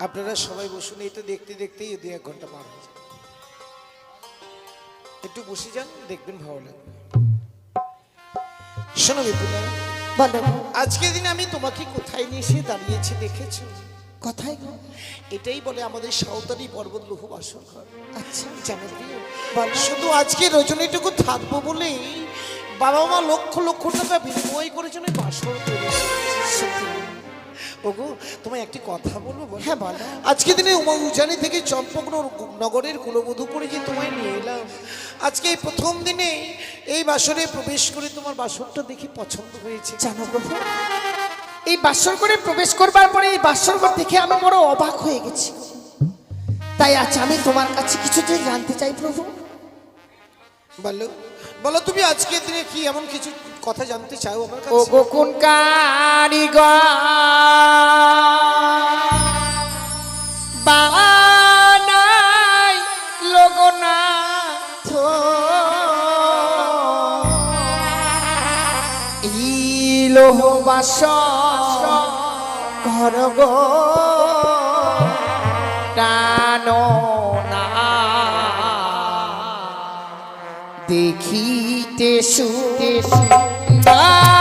আপনারা সবাই বসুন এই তো দেখতে দেখতেই দু এক ঘণ্টা পার হয়ে যাবে একটু বসে যান দেখবেন ভালো লাগবে। শোনো বিপুলা আজকের দিনে আমি তোমাকে কোথায় নিয়ে এসে দাঁড়িয়েছি দেখেছ? কথাই এটাই বলে আমাদের সাঁওতালি পর্বত লঘু বাসন ঘর। আচ্ছা। জানো। শুধু আজকে রজনীটুকু থাকব বলেই বাবা মা লক্ষ লক্ষ টাকা বিনিময় করেছেন ওই বাসর তৈরি। ওগো তোমায় একটি কথা বলব বলো? হ্যাঁ, বলো। আজকে দিনে উমা উজানি থেকে চম্পকনগর নগরের কুলবধূ করে যে তোমায় নিয়ে এলাম আজকে এই প্রথম দিনে এই বাসরে প্রবেশ করে তোমার বাসরটা দেখে পছন্দ হয়েছে জানো প্রভু এই বাসর করে প্রবেশ করবার পরে এই বাসর ঘর দেখে আমি বড় অবাক হয়ে গেছি তাই আজ আমি তোমার কাছে কিছু জানতে চাই প্রভু বলো বলো তুমি আজকের দিনে কি এমন কিছু কথা জানতে চাও ও কাছে? গো কোন কারিগর? না। দেখিতে শুতে সুন্দর লাগে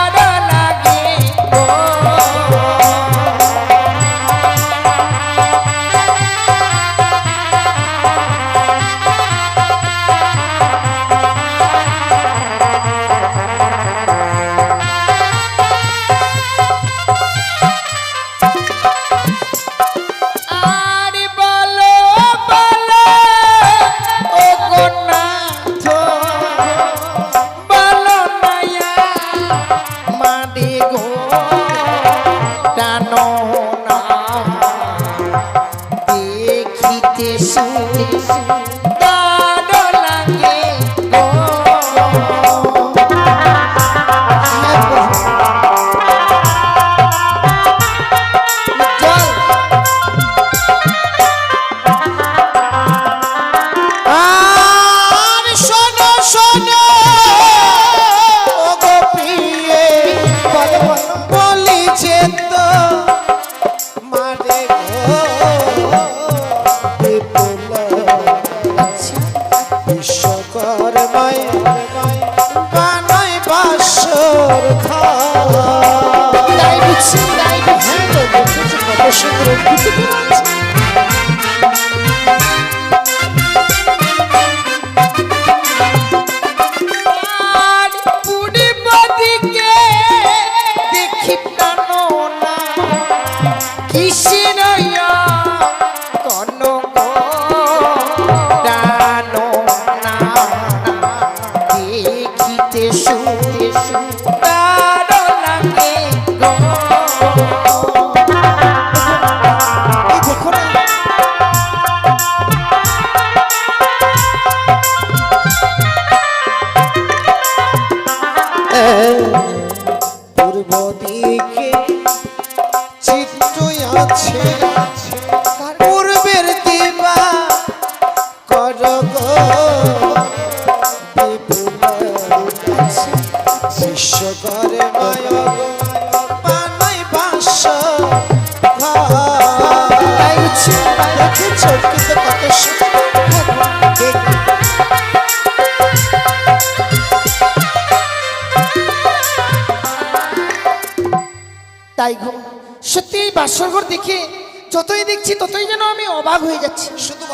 বিশ্বকর্মায় বানাই বাসর ঘর তাই বুঝছি তাই বুঝছি। হ্যাঁ কত সুন্দর চিত্র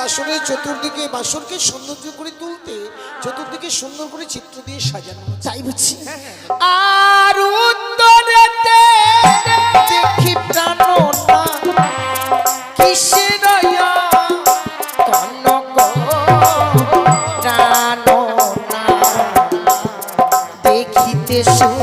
বাসনের চতুর্দিকে বাসরকে সৌন্দর্য করে তুলতে চতুর্দিকে সুন্দর করে চিত্র দিয়ে সাজানো। তাই বুঝছি। আর উত্তরেতে দেখি প্রাণনা কিসের দেখিতে সুন্দর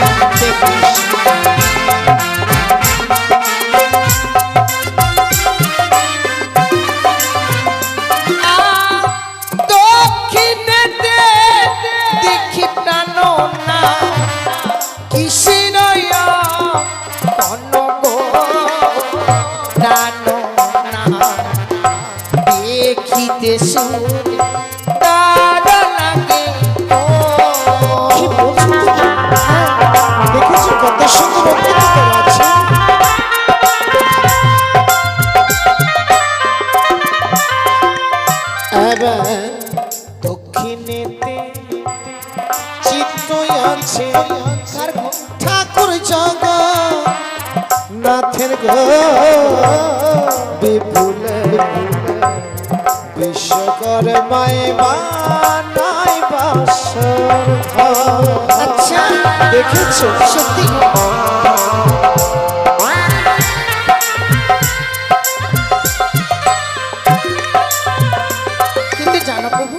দেখিস দক্ষিণেতে বিশ্বকর্মায় বানাই বাসর। আচ্ছা। দেখেছ? সত্যি? কিন্তু জানো প্রভু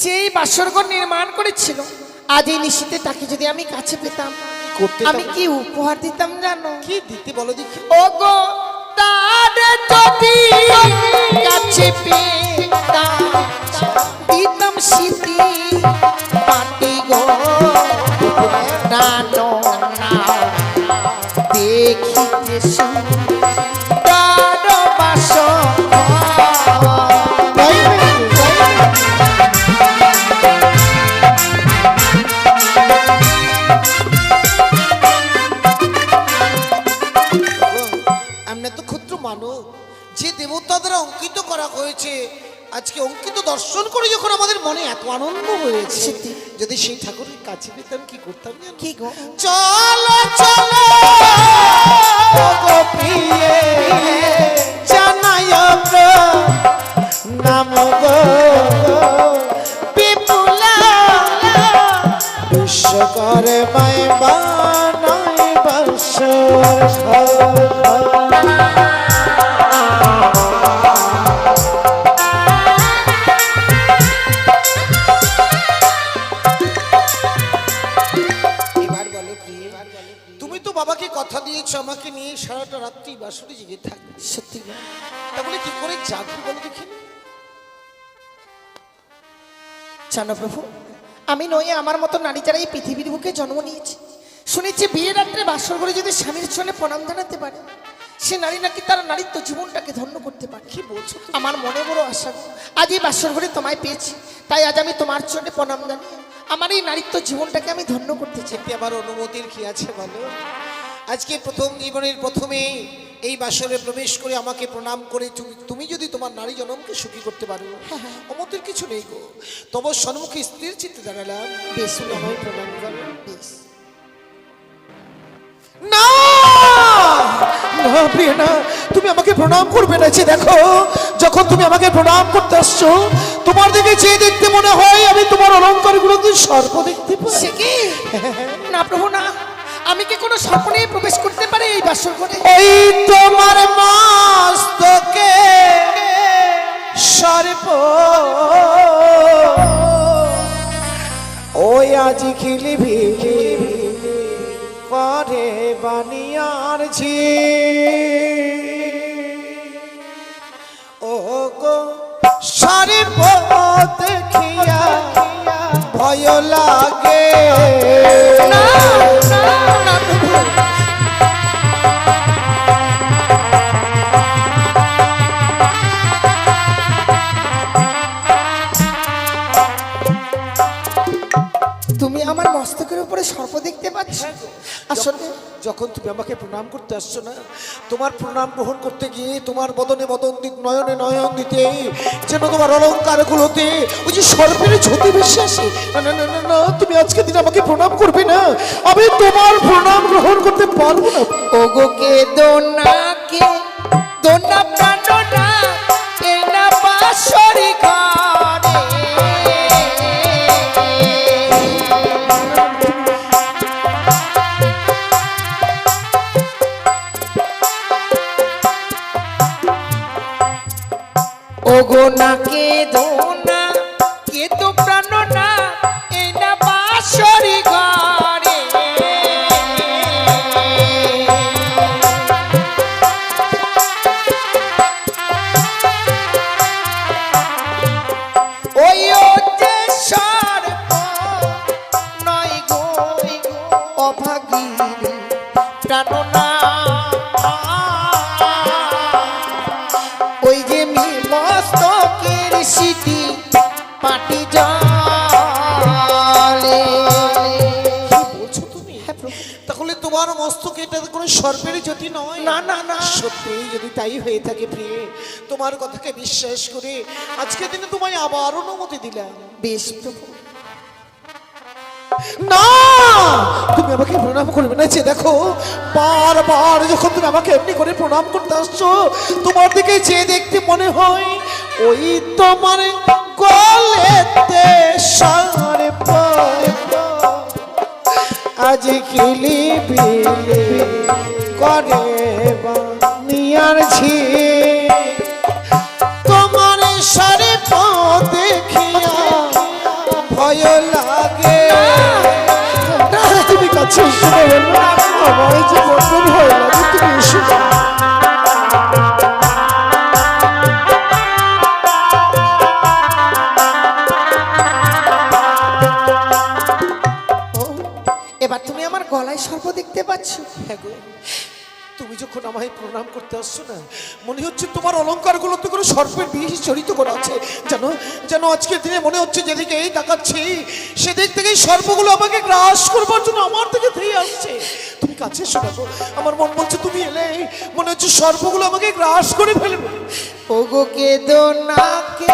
যে এই বাসরঘর নির্মাণ করেছিল আজ এই নিশীতে তাকে যদি আমি কাছে পেতাম করতে আমি কি উপহার দিতাম জানো? কি দিতে বলো দেখি। ও গো তার যদি কাছে পেতাম দিতাম স্মৃতি পাটি গো না। আজকে অঙ্কিত দর্শন করে যখন আমাদের মনে এত আনন্দ হয়েছে। যদি সেই ঠাকুরের কাছে পেতাম কি করতাম? কি গো চলো চলো তাহলে কি করে জাগবে বলো দেখি। জানো প্রভু, আমি নই, আমার মতো নারী যারা এই পৃথিবীর বুকে জন্ম নিয়েছে। শুনেছি বিয়ে রাত্রে বাসর করে যদি স্বামীর জন্য প্রণাম জানাতে পারে, সে নারী নাকি তার নারীত্ব জীবনটাকে ধন্য করতে পারে। কি বলছো আমার মনে বড় আশা। আজ এই বাসর ঘরে তোমায় পেয়েছি, তাই আজ আমি তোমার জন্য প্রণাম জানি। আমার এই নারীত্ব জীবনটাকে আমি ধন্য করতে চাই। আমার অনুমতির কি আছে বলো? আজকে প্রথম জীবনের প্রথমে এই বাসরে প্রবেশ করে আমাকে প্রণাম করে তুমি- তুমি যদি তোমার নারী জনমকে সুখী করতে পারো অমতের কিছু নেই গো। তবে সম্মুখে স্ত্রীর চিত্তে দাঁড়ালাম। বেশ আমায় প্রণাম করো বেশ। না! না প্রিয় না তুমি আমাকে প্রণাম করবে না যে দেখো যখন তুমি আমাকে প্রণাম করতে আসছো তোমার দিকে চেয়ে দেখতে মনে হয় আমি তোমার অলঙ্কারগুলো সর্প দেখতে পাই কি? না প্রভু না। আমি কি কোনো স্বপ্নে প্রবেশ করতে পারি এই বাসর ঘরে ওই তোমার মস্তকে সর্প। ওই আজি খিলি ভিলি করে বানিয়ার ঝি ও গো সর্প দেখিয়া ভয় লাগে না না না তুমি আমার মস্তকের উপরে সর্প দেখতে পাচ্ছ? আসলে যখন- তুমি আমাকে প্রণাম করতে আসছো না তোমার প্রণাম গ্রহণ করতে গিয়ে তোমার বদনে বদন দিত নয়নে নয়ন দিতে যেন তোমার অলঙ্কার গুলোতে ওই যে সর্পের ঝতি বেশি আসে। না না না তুমি আজকে দিন আমাকে প্রণাম করবে না। আমি তোমার প্রণাম গ্রহণ করতে পারব না। ওগো কে দোনাকে দোনা প্রাণনা এই না বাসরি ঘরে ওগো না কে দোনা কে তো প্রাণনা এই না বাসরি ঘরে। ওই যে গো অভাগীর প্রাণনা সর্পের জ্যোতি নয়। না না না। সত্যি যদি তাই হয়ে থাকে প্রিয়ে তোমার কথাকে বিশ্বাস করে আজকে দিনে তোমায় আবার অনুমতি দিলাম। বেশ প্রভু। না! তুমি আমাকে প্রণাম করবে না যে দেখো বারবার যখন তুমি আমাকে এমনি করে প্রণাম করতে আসছো তোমার দিকে যে দেখতে মনে হয় ওই তোমার গলেতে সারে পায় আজ খিলি করে বানিয়ার ছি তোমার সারে দেখিয়া ভয় লাগে। কাছে ভয় লাগে তুমি দেখতে পাচ্ছ। হ্যাঁ তুমি যখন আমায় প্রণাম করতে আসছো না, মনে হচ্ছে তোমার অলঙ্কারগুলোতে কোনো সর্পের বিষ জড়িত করা আছে। জানো যেন আজকের দিনে মনে হচ্ছে যেদিকে এই তাকাচ্ছি, সেদিক থেকে সর্পগুলো আমাকে গ্রাস করবার জন্য আমার থেকে ধেয়ে আসছে। তুমি কাছে না আমার মন বলছে তুমি এলে, মনে হচ্ছে সর্পগুলো আমাকে গ্রাস করে ফেলবে। ওগো কে দোনাকে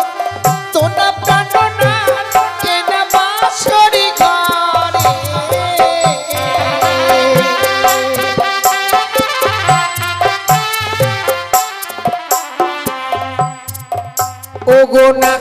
তোনা প্রাণনা ওগো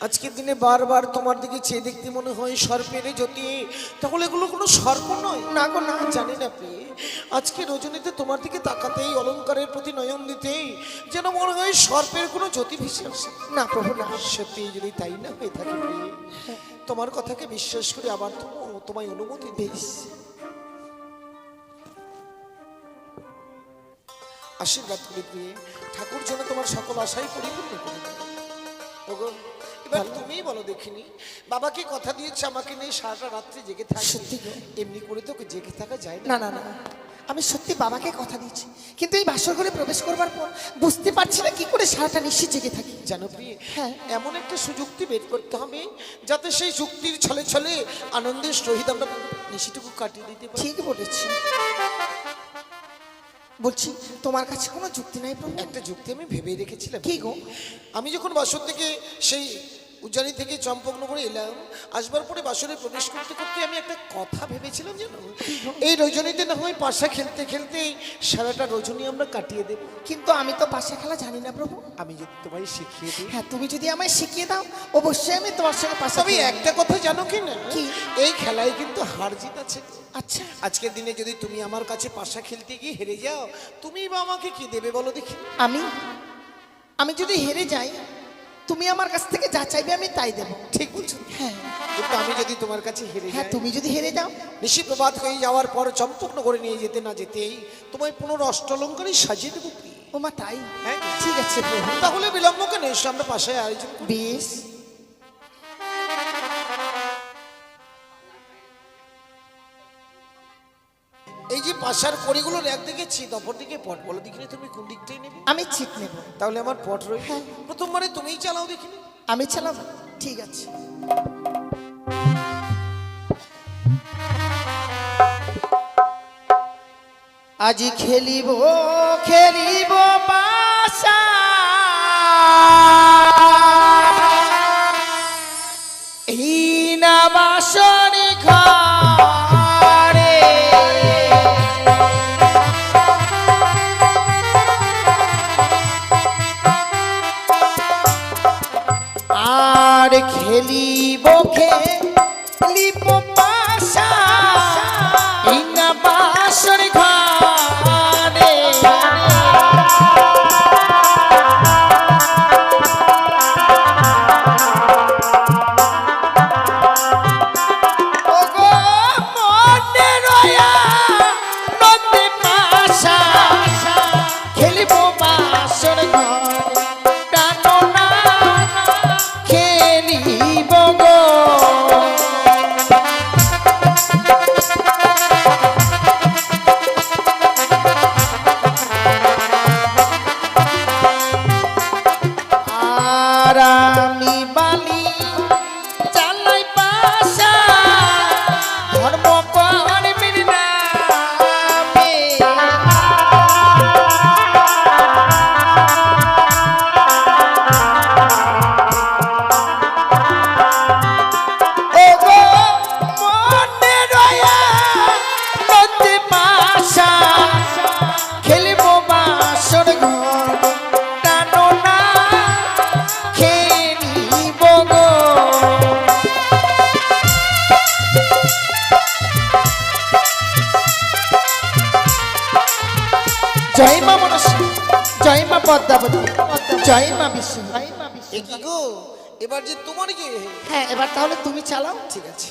আজকের দিনে বারবার তোমার দিকে চেয়ে দেখতে মনে হয় সর্পের জ্যোতি। তাহলে এগুলো কোনো সর্প নয়? না গো না জানি না প্রিয় আজকে রজনীতে তোমার দিকে তাকাতেই অলংকারের প্রতি নয়ন দিতেই যেন মনে হয় সর্পের কোনো জ্যোতি ভেসে আসে না প্রভু না সত্যি যদি তাই না হয়ে থাকে তোমার কথাকে বিশ্বাস করে আবার তোমায় অনুমতি দিস আশীর্বাদ করি প্রিয়ে ঠাকুর যেন তোমার সকল আশাই পরিপূর্ণ করে দেয়। ওগো, এবার তুমিই বলো দেখিনি? বাবাকে কথা দিয়েছে আমাকে নিয়ে সারাটা রাত্রি জেগে থাকবে। সত্যি গো। এমনি করে তো জেগে থাকা যায় না। না না আমি সত্যি বাবাকে কথা দিয়েছি। কিন্তু এই বাসর ঘরে প্রবেশ করবার পর বুঝতে পারছি না কি করে সারাটা নিশ্চিত জেগে থাকি। জানো প্রিয়ে হ্যাঁ। এমন একটা সুযুক্তি বের করতে হবে যাতে সেই যুক্তির ছলে ছলে আনন্দের সহিত আমরা নিশিটুকু কাটিয়ে দিতে পারি। ঠিক বলেছি। বলছি তোমার কাছে কোনো যুক্তি নাই প্রভু? একটা যুক্তি আমি ভেবেই রেখেছিলাম কি গো? আমি যখন বাসর থেকে সেই উজ্জানি থেকে চম্পকনগরে এলাম আসবার পরে বাসরে প্রবেশ করতে করতে আমি একটা কথা ভেবেছিলাম যেন এই রজনীতে না হয় পাশা খেলতে খেলতে সারাটা রজনী আমরা কাটিয়ে দেব। কিন্তু আমি তো পাশে খেলা জানি না প্রভু। আমি যদি তোমায় শিখিয়ে দিই। হ্যাঁ তুমি যদি আমায় শিখিয়ে দাও অবশ্যই আমি তোমার সঙ্গে পাশে তবে একটা কথা জানো কি না? কি? এই খেলায় কিন্তু হার জিত আছে। আচ্ছা। আজকের দিনে যদি তুমি আমার কাছে পাশা খেলতে গিয়ে হেরে যাও তুমি বা আমাকে কি দেবে বলো দেখি। আমি? আমি যদি হেরে যাই তুমি আমার কাছ থেকে যা চাইবে আমি তাই দেবো। ঠিক বলছো। হ্যাঁ। কিন্তু আমি যদি তোমার কাছে হেরে হ্যাঁ তুমি যদি হেরে যাও। নিশি প্রভাত হয়ে যাওয়ার পর চম্পকনগরে নিয়ে যেতে না যেতেই তোমায় পুনর অষ্টলঙ্কারই সাজিয়ে দেবো প্রিয়। ও মা তাই? হ্যাঁ। ঠিক আছে প্রভু। তাহলে বিলম্ব কেন এসো আমরা পাশে আয়োজন বেশ। পাশার কড়িগুলোর একদিকে ছিট অপরদিকে পট। বলো দেখিনি তুমি কোন দিকটাই নেবে? আমি ছিট নেব। তাহলে আমার পট রই হ্যাঁ। প্রথমবারে তুমিই চালাও দেখিনি? আমি চালাবো। ঠিক আছে। আজি খেলিব খেলিব বাসা। এই না বাসন তাহলে তুমি চালাও? ঠিক আছে।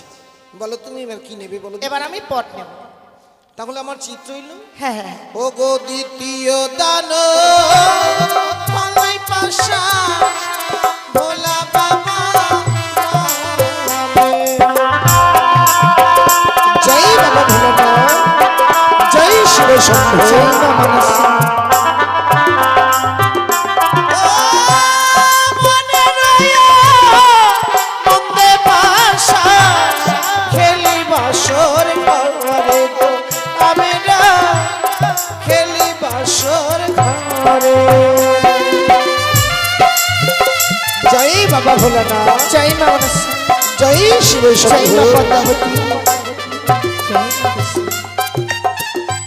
বলো তুমি এবার কি নেবে বলো এবার আমি পট নেব। তাহলে আমার চিত্র এলো? হ্যাঁ হ্যাঁ ও গো দ্বিতীয় দান পাশা ভোলা বাবা জয় বাবা ভোলেনাথ জয় শিব শম্ভু। জয় মা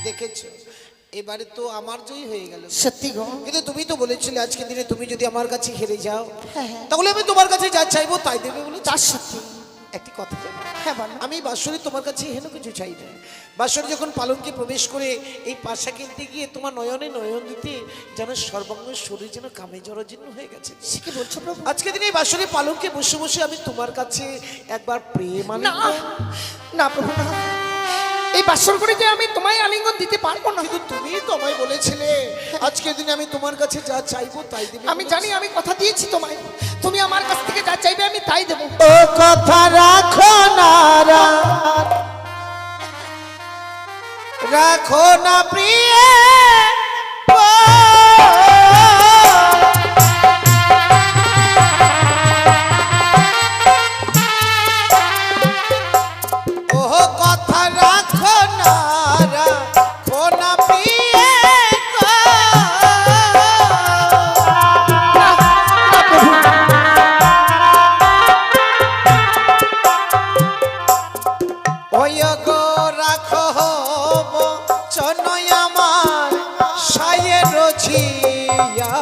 দেখেছ? এবারে তো আমার জয় হয়ে গেল। সত্যি গো। কিন্তু তুমি তো বলেছিলে আজকে দিনে তুমি যদি আমার কাছে হেরে যাও হ্যাঁ হ্যাঁ। তাহলে আমি তোমার কাছে যা চাইব তাই দেবে বলে তার সত্যি। একটি কথা হ্যাঁ আমি বাসরে তোমার কাছে হেন কিছু চাই না। বাসর যখন পালনকে প্রবেশ করে এই পাশা কিনতে গিয়ে তোমার নয়নে নয়ন দিতে যেন সর্বাঙ্গ শরীর যেন কামে জরাজীর্ণ হয়ে গেছে। সে কি বলছো প্রভু? আজকে দিনে এই বাসরে পালনকে বসে বসে আমি তোমার কাছে একবার প্রেম না না প্রভু না। এই বাসর করে যে আমি তোমায় আলিঙ্গন দিতে পারব না। কিন্তু তুমি তো আমায় বলেছিলে আজকের দিনে আমি তোমার কাছে যা চাইব তাই দেবে। আমি জানি আমি কথা দিয়েছি তোমায়। তুমি আমার কাছ থেকে যা চাইবে আমি তাই দেবো। ও কথা রাখো না রাখো না প্রিয়। ও কথা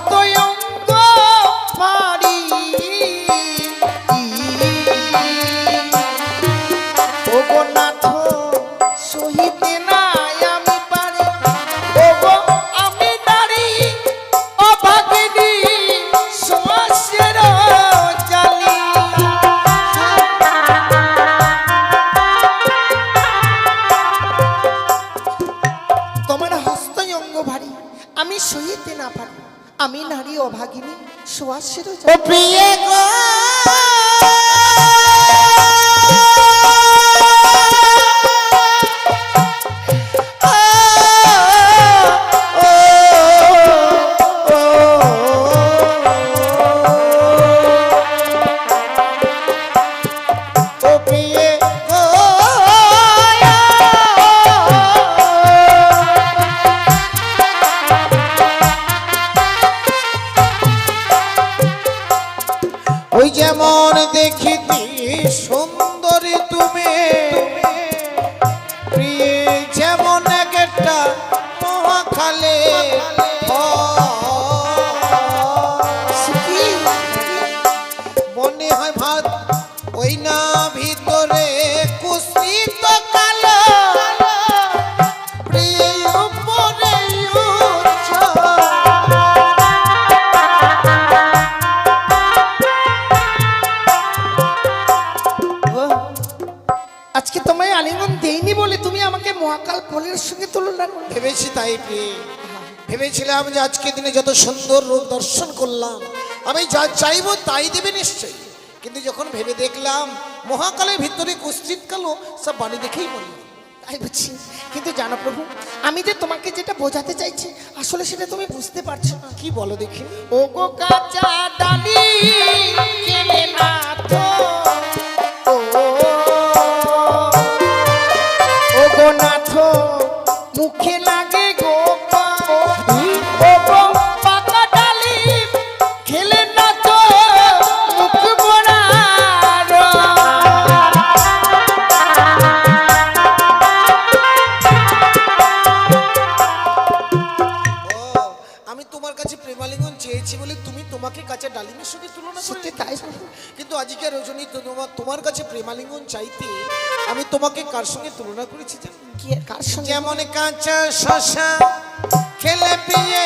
হস্ত আজকে দিনে যত সুন্দর রূপ দর্শন করলাম, আমি যা চাইব তাই দেবে নিশ্চয়ই। কিন্তু যখন ভেবে দেখলাম, মহাকালের ভিতরে কুস্তিত কালো সব বাণী দেখেই হয়। তাই বুঝছি কিন্তু জানো প্রভু, আমি যে তোমাকে যেটা বোঝাতে চাইছি, আসলে সেটা তুমি বুঝতে পারছ না। কি বলো দেখি? ও গো ডালি মুখে আজকে রজনী তোমার তোমার কাছে প্রেমালিঙ্গন চাইতে আমি তোমাকে কার সঙ্গে তুলনা করেছি কার সঙ্গে? যেমন কাঁচা শশা খেলে পিয়ে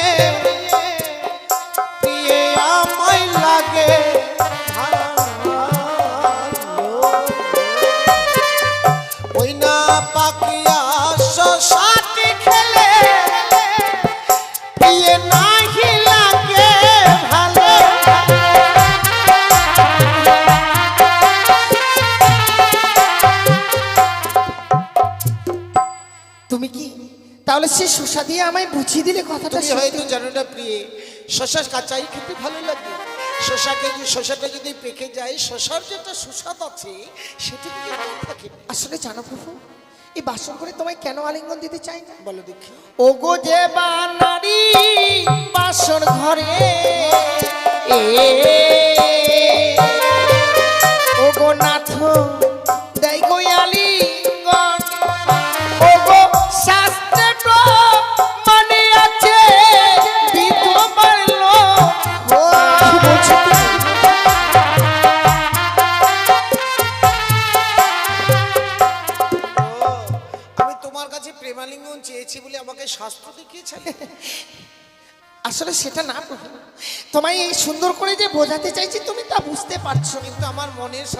পিয়ে আমায় লাগে। দিয়ে আমায় বুঝিয়ে দিলে কথাটা তুমি হয়তো জানো না প্রিয়ে শশা কাঁচাই খেতে ভালো লাগে। শশাকে যদি শশাটা যদি পেকে যায় শশার যেটা সুস্বাদ আছে সেটা কিন্তু থাকে। আসলে জানো প্রভু এই বাসন করে তোমায় কেন আলিঙ্গন দিতে চাই না? বলো দেখি। ওগো যে বা কিন্তু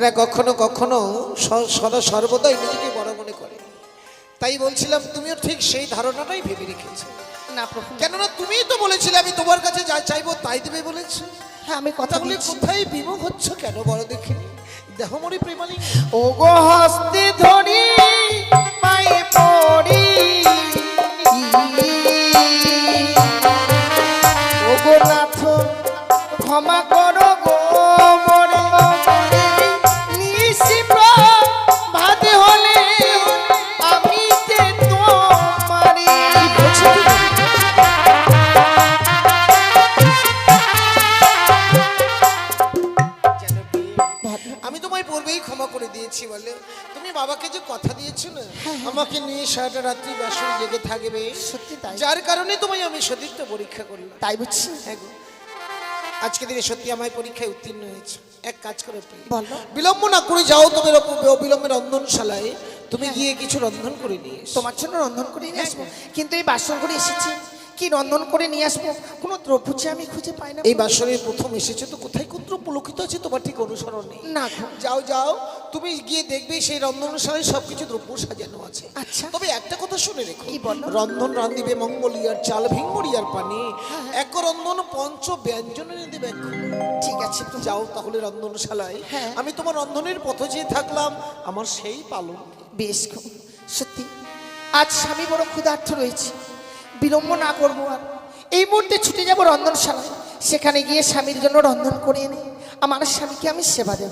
তারা কখনো কখনো সদা সর্বদাই নিজেকে বড় মনে করে। তাই বলছিলাম তুমিও ঠিক সেই ধারণাটাই ভেবে রেখেছো। না কেননা তুমিই তো বলেছিলে আমি তোমার কাছে যা চাইব তাই দেবে বলেছ। হ্যাঁ আমি কথা তাহলে বলছি কোথায় বিমুখ হচ্ছ কেন বড় দেখিনি দেহমরি প্রেমালি ও গো হস্তে ধরি পায়ে পড়ি। ও গো নাথ ক্ষমা আমাকে নিয়ে সারাটা রাত্রি বাসন জেগে থাকবে। সত্যি তাই। যার কারণে তোমায় আমি সতীর্থ পরীক্ষা করলাম। তাই বুঝছি। হ্যাঁ গো। আজকে দিনে সত্যি আমায় পরীক্ষায় উত্তীর্ণ হয়েছে। এক কাজ করো। বলো। বিলম্ব না করে যাও তোমার অবিলম্বে রন্ধনশালায়। তুমি গিয়ে কিছু রন্ধন করে নিয়ে। তোমার জন্য রন্ধন করে নিয়ে আসব। কিন্তু এই বাসন করে এসেছি। কি রন্ধন করে নিয়ে আসব? কোনো দ্রব্য যে আমি খুঁজে পাই না। এই বাসনের প্রথম এসেছে তো কোথায় কোন পুলকিত আছে? তোমার ঠিক অনুসরণ নেই। না যাও যাও। তুমি গিয়ে দেখবে সেই রন্ধনশালায় সবকিছু দ্রব্য সাজানো আছে। আচ্ছা। তবে একটা কথা শুনে রেখো? রন্ধন রান্দিবে মঙ্গলিয়ার চাল ভিঙ্গরিয়ার পানি। হ্যাঁ, এক রন্ধন পঞ্চ ব্যঞ্জন দেবে ঠিক আছে। যাও তাহলে রন্ধনশালায়। হ্যাঁ। আমি তোমার রন্ধনের পথ চেয়ে থাকলাম আমার সেই পালন। বেশ। সত্যি। আজ স্বামী বড় ক্ষুধার্থ রয়েছে। বিলম্ব না করব আর। এই মুহূর্তে ছুটে যাব রন্ধনশালায়। সেখানে গিয়ে স্বামীর জন্য রন্ধন করে এনে আমার স্বামীকে আমি সেবা দেব।